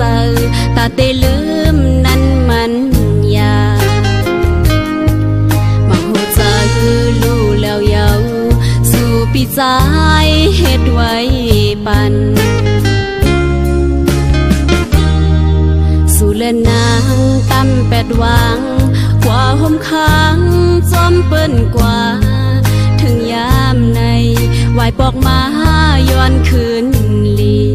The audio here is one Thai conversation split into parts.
เศร้าตาได้ลืมนั้นมันยามาหัวใจลู่แล้วเยาสู่ปีใจเฮ็ดไว้ปันสู่เล่นนางตั้มแปดวางกว่าห่มค้างจอมเปิ้นกว่า ถึงยามในไหวปอกมาย้อนคืนลี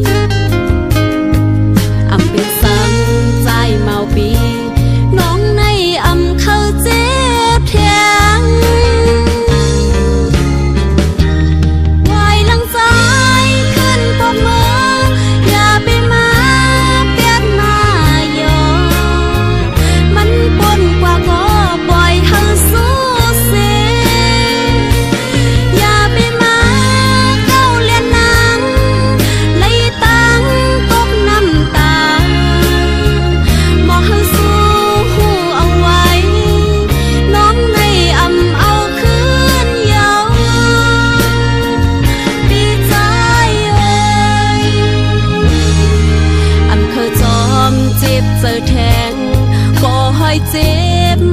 เจ็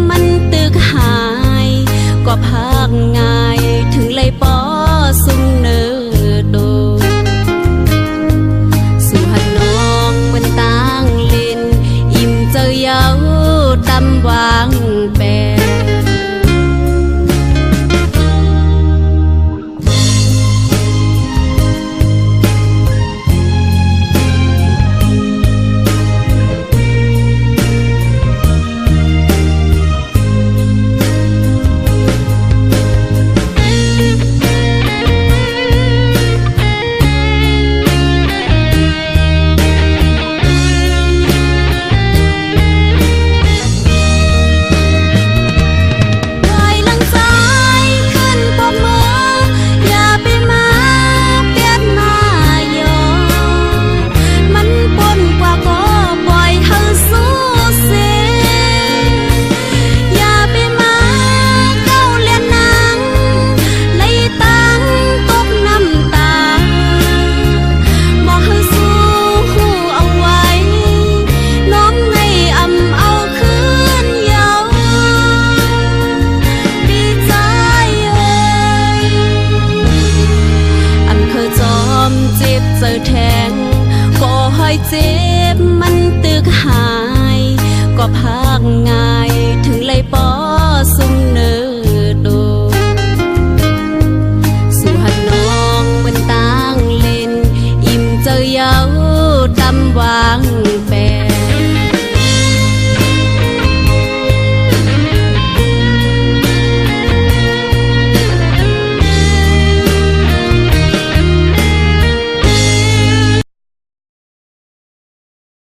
มันตึกหาย ก็พักง อยเจ็บมันตึกหาย ก็พากง่ายถึงเลยปอสุ่มเนื้อดูสุหันน้องมันตั้งเล่น อิ่มเจอยาวดำวาง